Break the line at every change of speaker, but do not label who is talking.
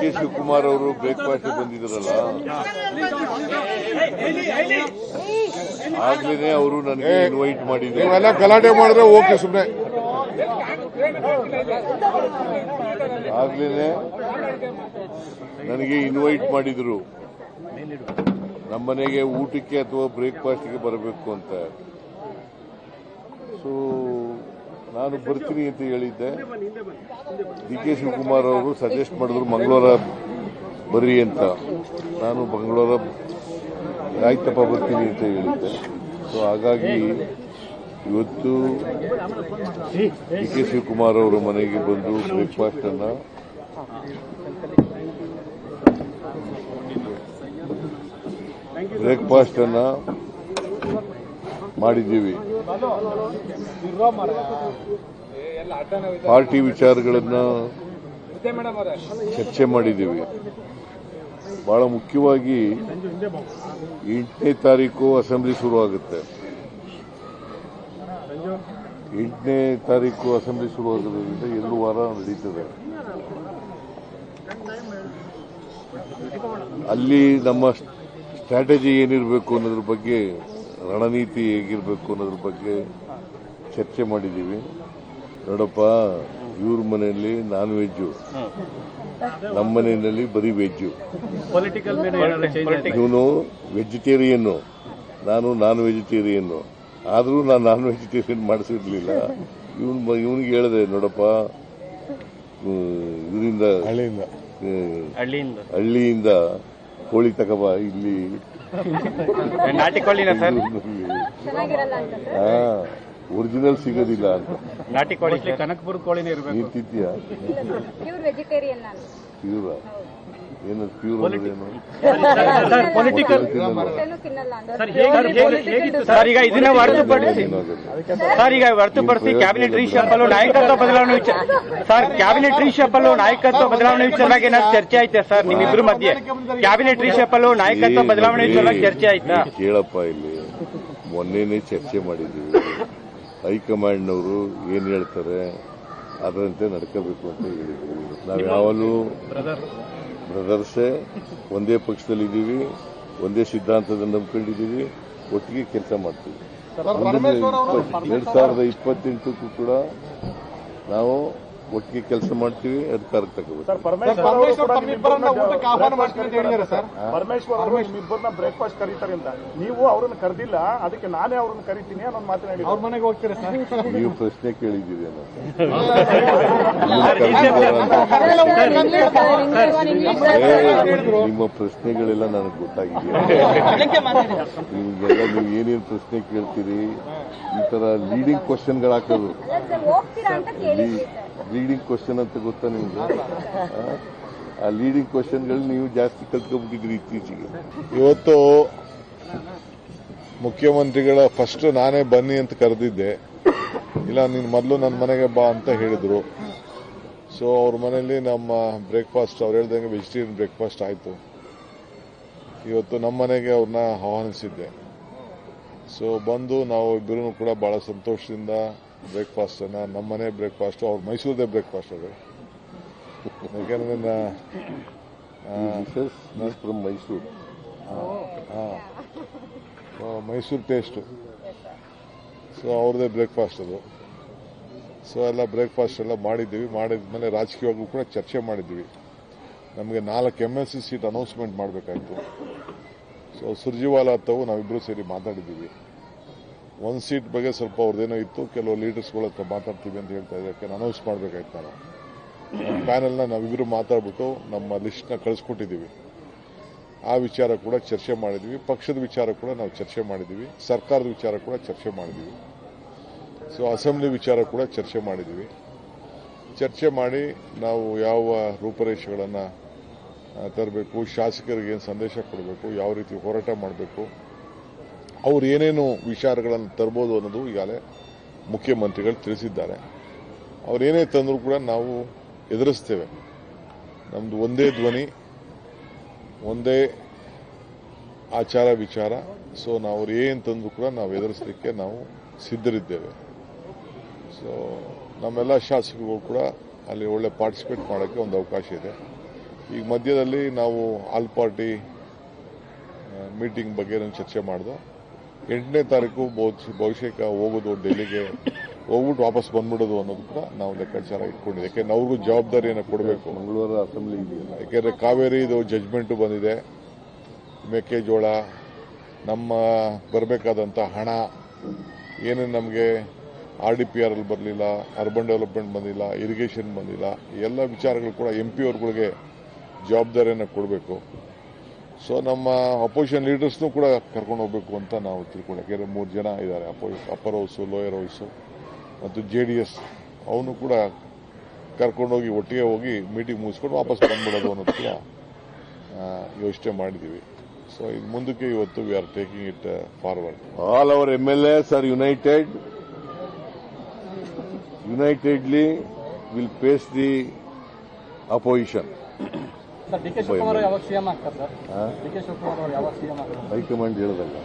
K Shivakumar ಅವರು breakfast ಬಂದಿದ್ರಲ್ಲ? ಆಗ್ಲೇನೆ ಅವರು ನನಗೆ ಇನ್ವೈಟ್ ಮಾಡಿದ್ರು.
ನೀವೆಲ್ಲ ಗಲಾಟೆ ಮಾಡಿದ್ರೆ ಓಕೆ ಸುಮ್ಮನೆ
ಆಗ್ಲೇನೆ ನನಗೆ ಇನ್ವೈಟ್ ಮಾಡಿದ್ರು. ನಮ್ಮನೆಗೆ ಊಟಕ್ಕೆ ಅಥವಾ ಬ್ರೇಕ್ಫಾಸ್ಟ್ಗೆ ಬರಬೇಕು ಅಂತ ಸೊ ನಾನು ಬರ್ತೀನಿ ಅಂತ ಹೇಳಿದ್ದೆ. ಡಿ ಕೆ ಶಿವಕುಮಾರ್ ಅವರು ಸಜೆಸ್ಟ್ ಮಾಡಿದ್ರು ಮಂಗಳವಾರ ಬರ್ರಿ ಅಂತ. ನಾನು ಮಂಗಳವಾರ ಆಯ್ತಪ್ಪ ಬರ್ತೀನಿ ಅಂತ ಹೇಳಿದ್ದೆ. ಸೊ ಹಾಗಾಗಿ ಇವತ್ತು ಡಿ ಕೆ ಶಿವಕುಮಾರ್ ಅವರ ಮನೆಗೆ ಬಂದು ಬ್ರೇಕ್ಫಾಸ್ಟ್ ಅನ್ನ ಬ್ರೇಕ್ಫಾಸ್ಟ್ ಅನ್ನ ಮಾಡಿದ್ದೀವಿ. ಪಾರ್ಟಿ ವಿಚಾರಗಳನ್ನ ಚರ್ಚೆ ಮಾಡಿದ್ದೀವಿ. ಬಹಳ ಮುಖ್ಯವಾಗಿ ಎಂಟನೇ ತಾರೀಕು ಅಸೆಂಬ್ಲಿ ಶುರುವಾಗುತ್ತೆ ಎಂಟನೇ ತಾರೀಕು ಅಸೆಂಬ್ಲಿ ಶುರುವಾಗೋದ್ರಿಂದ ಎರಡು ವಾರ ನಡೀತದೆ. ಅಲ್ಲಿ ನಮ್ಮ ಸ್ಟ್ರಾಟಜಿ ಏನಿರಬೇಕು ಅನ್ನೋದ್ರ ಬಗ್ಗೆ ರಣನೀತಿ ಹೇಗಿರಬೇಕು ಅನ್ನೋದ್ರ ಬಗ್ಗೆ ಚರ್ಚೆ ಮಾಡಿದ್ದೀವಿ ನೋಡಪ್ಪ ಇವ್ರ ಮನೆಯಲ್ಲಿ ನಾನ್ ವೆಜ್ಜು ನಮ್ಮ ಮನೆಯಲ್ಲಿ ಬರೀ ವೆಜ್ಜು ಇವನು ವೆಜಿಟೇರಿಯನ್ನು ನಾನು ನಾನ್ ವೆಜಿಟೇರಿಯನ್ನು ಆದರೂ ನಾನು ನಾನ್ ವೆಜಿಟೇರಿಯನ್ ಮಾಡಿಸಿರ್ಲಿಲ್ಲ. ಇವನ್ ಇವನಿಗೆ ಹೇಳಿದೆ ನೋಡಪ್ಪ ಇದರಿಂದ
ಹಳ್ಳಿಯಿಂದ
ಕೋಳಿ ತಗೋಬ ಇಲ್ಲಿ.
ನಾಟಿ ಕೋಳಿನ ಸರ್?
ಚೆನ್ನಾಗಿರಲ್ಲ ಅಂತ ಸರ್.
ಹಾ ಒರಿಜಿನಲ್ ಸಿಗೋದಿಲ್ಲ ಅಂತ.
ನಾಟಿ ಕೋಳಿ ಕನಕಪುರ ಕೋಳಿನೇ ಇರಬೇಕು.
ನೀನ್ ತಿಂತೀಯ?
ಪ್ಯೂರ್ ವೆಜಿಟೇರಿಯನ್ ನಾನು.
ಪ್ಯೂರ ಏನು ಪ್ಯೂರ್
ಪೊಲಿಟಿಕಲ್ ಸರ್ ಈಗ ಇದನ್ನ ಹೊರತುಪಡಿಸಿ ಸರ್ ಈಗ ಹೊರತುಪಡಿಸಿ ಕ್ಯಾಬಿನೆಟ್ ರೀಶಫಲ್ ನಾಯಕತ್ವ ಬದಲಾವಣೆ ವಿಚಾರ ಸರ್ ಕ್ಯಾಬಿನೆಟ್ ರೀಶಫಲ್ ನಾಯಕತ್ವ ಬದಲಾವಣೆ ವಿಚಾರವಾಗಿ ಏನಾದ್ರು ಚರ್ಚೆ ಆಯ್ತಾ ಸರ್ ನಿಮ್ಮಿಬ್ರು ಮಧ್ಯೆ? ಕ್ಯಾಬಿನೆಟ್ ರೀಶಫಲ್ ನಾಯಕತ್ವ ಬದಲಾವಣೆ ವಿಚಾರವಾಗಿ ಚರ್ಚೆ ಆಯ್ತಾ?
ಕೇಳಪ್ಪ ಇಲ್ಲಿ. ಮೊನ್ನೆನೇ ಚರ್ಚೆ ಮಾಡಿದ್ದೀವಿ ಹೈಕಮಾಂಡ್ನವರು ಏನು ಹೇಳ್ತಾರೆ? ಅದರಂತೆ ನಡ್ಕೋಬೇಕು ಅಂತ ಹೇಳಿದ್ವಿ. ನಾವು ಯಾವಾಗಲೂ ಬ್ರದರ್ಸೇ ಒಂದೇ ಪಕ್ಷದಲ್ಲಿದ್ದೀವಿ ಒಂದೇ ಸಿದ್ಧಾಂತದ ನಂಬ್ಕೊಂಡಿದ್ದೀವಿ ಒಟ್ಟಿಗೆ ಕೆಲಸ ಮಾಡ್ತೀವಿ. ಎರಡು ಸಾವಿರದ ಇಪ್ಪತ್ತೆಂಟಕ್ಕೂ ಕೂಡ ನಾವು ಒಟ್ಟಿಗೆ ಕೆಲಸ ಮಾಡ್ತೀವಿ ಅಧಿಕಾರಕ್ಕೆ ತಗೋಬೇಕು.
ಪರಮೇಶ್ವರ್ ತಮ್ಮಿಬ್ಬರನ್ನ ಊಟಕ್ಕೆ ಆಹ್ವಾನ ಮಾಡ್ತೀವಿ ಅಂತ ಹೇಳಿದ್ದಾರೆ ಸರ್. ಪರಮೇಶ್ವರ್ ಅವರು ನಿಮ್ಮಿಬ್ಬರನ್ನ ಬ್ರೇಕ್ಫಾಸ್ಟ್ ಕರೀತಾರೆ ಅಂತ. ನೀವು ಅವ್ರನ್ನ ಕರೆದಿಲ್ಲ ಅದಕ್ಕೆ ನಾನೇ ಅವ್ರನ್ನ ಕರಿತೀನಿ ಅನ್ನೋ ಮಾತನ್ನ ಹೇಳಿ ಅವ್ರ ಮನೆಗೆ ಹೋಗ್ತೀರಾ ಸರ್?
ನೀವು ಪ್ರಶ್ನೆ ಕೇಳಿದ್ದೀರಿ ನಿಮ್ಮ ಪ್ರಶ್ನೆಗಳೆಲ್ಲ ನನಗೆ ಗೊತ್ತಾಗಿದೆ. ನಿಮಗೆಲ್ಲ ನೀವು ಏನೇನು ಪ್ರಶ್ನೆ ಕೇಳ್ತೀರಿ? ಈ ತರ ಲೀಡಿಂಗ್ ಕ್ವಶನ್ಗಳು ಹಾಕೋದು. ಲೀಡಿಂಗ್ ಕ್ವಶನ್ ಅಂತ ಗೊತ್ತಾ ನಿಮ್ಗೆ? ಆ? ಲೀಡಿಂಗ್ ಕ್ವಶನ್ಗಳು ನೀವು ಜಾಸ್ತಿ ಕಲ್ತ್ಕೊಂಡ್ಬಿಟ್ಟಿದ್ರಿ ಇತ್ತೀಚೆಗೆ.
ಇವತ್ತು ಮುಖ್ಯಮಂತ್ರಿಗಳ ಫಸ್ಟ್ ನಾನೇ ಬನ್ನಿ ಅಂತ ಕರೆದಿದ್ದೆ. ಇಲ್ಲ, ನೀನು ಮೊದಲು ನನ್ನ ಮನೆಗೆ ಬಾ ಅಂತ ಹೇಳಿದ್ರು. ಸೊ ಅವ್ರ ಮನೆಯಲ್ಲಿ ನಮ್ಮ ಬ್ರೇಕ್ಫಾಸ್ಟ್ ಅವ್ರು ಹೇಳ್ದಂಗೆ ವೆಜಿಟೇರಿಯನ್ ಬ್ರೇಕ್ಫಾಸ್ಟ್ ಆಯಿತು. ಇವತ್ತು ನಮ್ಮ ಮನೆಗೆ ಅವ್ರನ್ನ ಆಹ್ವಾನಿಸಿದ್ದೆ. ಸೊ ಬಂದು ನಾವು ಇಬ್ಬರೂ ಕೂಡ ಬಹಳ ಸಂತೋಷದಿಂದ ಬ್ರೇಕ್ಫಾಸ್ಟ್ ಅನ್ನ ನಮ್ಮ ಮನೆ ಬ್ರೇಕ್ಫಾಸ್ಟ್ ಅವ್ರ ಮೈಸೂರದೇ ಬ್ರೇಕ್ಫಾಸ್ಟ್ ಅದು. ಯಾಕೆಂದ್ರೆ
from Mysuru.
Mysuru taste so ಅವ್ರದ್ದೇ ಬ್ರೇಕ್ಫಾಸ್ಟ್ ಅದು. ಸೊ ಎಲ್ಲ ಬ್ರೇಕ್ಫಾಸ್ಟ್ ಎಲ್ಲ ಮಾಡಿದ್ದೀವಿ. ಮಾಡಿದ್ಮೇಲೆ ರಾಜಕೀಯವಾಗೂ ಕೂಡ ಚರ್ಚೆ ಮಾಡಿದ್ದೀವಿ. ನಮಗೆ ನಾಲ್ಕು M S C seat announcement ಮಾಡಬೇಕಾಯ್ತು. So Surjewala ತಾವು ನಾವಿಬ್ಬರೂ ಸೇರಿ ಮಾತಾಡಿದ್ದೀವಿ. ಒಂದು ಸೀಟ್ ಬಗ್ಗೆ ಸ್ವಲ್ಪ ಅವ್ರದ್ದೇನೋ ಇತ್ತು ಕೆಲವು ಲೀಡರ್ಸ್ಗಳ ಹತ್ರ ಮಾತಾಡ್ತೀವಿ ಅಂತ ಹೇಳ್ತಾ ಇದ್ದಕ್ಕೆ ಅನೌನ್ಸ್ ಮಾಡಬೇಕಾಯ್ತು ನಾನು ನಮ್ಮ ಪ್ಯಾನೆಲ್ನ ನಾವಿಬ್ಬರು ಮಾತಾಡ್ಬಿಟ್ಟು ನಮ್ಮ ಲಿಸ್ಟ್ನ ಕಳಿಸ್ಕೊಟ್ಟಿದ್ದೀವಿ. ಆ ವಿಚಾರ ಕೂಡ ಚರ್ಚೆ ಮಾಡಿದ್ವಿ ಪಕ್ಷದ ವಿಚಾರ ಕೂಡ ನಾವು ಚರ್ಚೆ ಮಾಡಿದ್ದೀವಿ. ಸರ್ಕಾರದ ವಿಚಾರ ಕೂಡ ಚರ್ಚೆ ಮಾಡಿದ್ದೀವಿ. ಸೊ ಅಸೆಂಬ್ಲಿ ವಿಚಾರ ಕೂಡ ಚರ್ಚೆ ಮಾಡಿದ್ದೀವಿ. ಚರ್ಚೆ ಮಾಡಿ ನಾವು ಯಾವ ರೂಪರೇಷೆಗಳನ್ನು ತರಬೇಕು ಶಾಸಕರಿಗೆ ಏನು ಸಂದೇಶ ಕೊಡಬೇಕು ಯಾವ ರೀತಿ ಹೋರಾಟ ಮಾಡಬೇಕು ಅವ್ರು ಏನೇನು ವಿಚಾರಗಳನ್ನು ತರ್ಬೋದು ಅನ್ನೋದು ಈಗಾಗಲೇ ಮುಖ್ಯಮಂತ್ರಿಗಳು ತಿಳಿಸಿದ್ದಾರೆ. ಅವ್ರೇನೇ ತಂದರೂ ಕೂಡ ನಾವು ಎದುರಿಸ್ತೇವೆ. ನಮ್ಮದು ಒಂದೇ ಧ್ವನಿ, ಒಂದೇ ಆಚಾರ ವಿಚಾರ. ಸೊ ನಾವು ಅವ್ರು ಏನು ತಂದ್ರು ಕೂಡ ನಾವು ಎದುರಿಸಲಿಕ್ಕೆ ನಾವು ಸಿದ್ಧರಿದ್ದೇವೆ. ಸೊ ನಮ್ಮೆಲ್ಲ ಶಾಸಕರುಗಳು ಕೂಡ ಅಲ್ಲಿ ಒಳ್ಳೆ ಪಾರ್ಟಿಸಿಪೇಟ್ ಮಾಡೋಕ್ಕೆ ಒಂದು ಅವಕಾಶ ಇದೆ. ಈಗ ಮಧ್ಯದಲ್ಲಿ ನಾವು ಆಲ್ ಪಾರ್ಟಿ ಮೀಟಿಂಗ್ ಬಗ್ಗೆ ಚರ್ಚೆ ಮಾಡಿದೆ ಎಂಟನೇ ತಾರೀಕು ಬಹುಶಃ ಬಹುಶಃ ಹೋಗೋದು ಡೆಲ್ಲಿಗೆ ಹೋಗ್ಬಿಟ್ಟು ವಾಪಸ್ ಬಂದ್ಬಿಡೋದು ಅನ್ನೋದು ಕೂಡ ನಾವು ಲೆಕ್ಕಾಚಾರ ಇಟ್ಕೊಂಡಿದ್ದೆ ಯಾಕೆಂದ್ರೆ ಅವ್ರಿಗೂ ಜವಾಬ್ದಾರಿಯನ್ನು ಕೊಡಬೇಕು.
ಮಂಗಳವಾರ ಅಸೆಂಬ್ಲಿ ಇದೆಯಲ್ಲ.
ಯಾಕೆಂದ್ರೆ ಕಾವೇರಿದು ಜಜ್ಮೆಂಟು ಬಂದಿದೆ. ಮೆಕ್ಕೆಜೋಳ ನಮ್ಮ ಬರಬೇಕಾದಂಥ ಹಣ ಏನು ನಮಗೆ ಆರ್ ಡಿ ಪಿ ಆರ್ ಅಲ್ಲಿ ಬರಲಿಲ್ಲ ಅರ್ಬನ್ ಡೆವಲಪ್ಮೆಂಟ್ ಬಂದಿಲ್ಲ ಇರಿಗೇಷನ್ ಬಂದಿಲ್ಲ ಎಲ್ಲ ವಿಚಾರಗಳು ಕೂಡ ಎಂ ಪಿ ಅವ್ರಗಳಿಗೆ ಜವಾಬ್ದಾರಿಯನ್ನು ಕೊಡಬೇಕು. ಸೊ ನಮ್ಮ ಅಪೋಸಿಷನ್ ಲೀಡರ್ಸ್ನು ಕೂಡ ಕರ್ಕೊಂಡು ಹೋಗಬೇಕು ಅಂತ ನಾವು ತಿಳ್ಕೊಂಡು ಯಾಕೆಂದ್ರೆ ಮೂರು ಜನ ಇದ್ದಾರೆ. ಅಪರ್ ಹೌಸು ಲೋಯರ್ ಹೌಸು ಮತ್ತು ಜೆ ಡಿ ಎಸ್ ಅವನು ಕೂಡ ಕರ್ಕೊಂಡೋಗಿ ಒಟ್ಟಿಗೆ ಹೋಗಿ ಮೀಟಿಂಗ್ ಮುಗಿಸ್ಕೊಂಡು ವಾಪಸ್ ಬಂದ್ಬಿಡೋದು ಅನ್ನೋದು ಕೂಡ ಯೋಚನೆ ಮಾಡಿದ್ದೀವಿ. ಸೊ ಇದು ಮುಂದಕ್ಕೆ ಇವತ್ತು we are taking it forward
all our M L S are united unitedly will face the opposition
D K Shivakumar ಯಾವಾಗ ಸಿಎಂ ಆಗ್ತಾರೆ ಸರ್? ಡಿ ಕೆ ಶಿವಕುಮಾರ್ ಅವರು ಯಾವಾಗ ಸಿಎಂ ಆಗ್ತಾರೆ?
ಹೈಕಮಾಂಡ್ ಹೇಳದಲ್ಲ.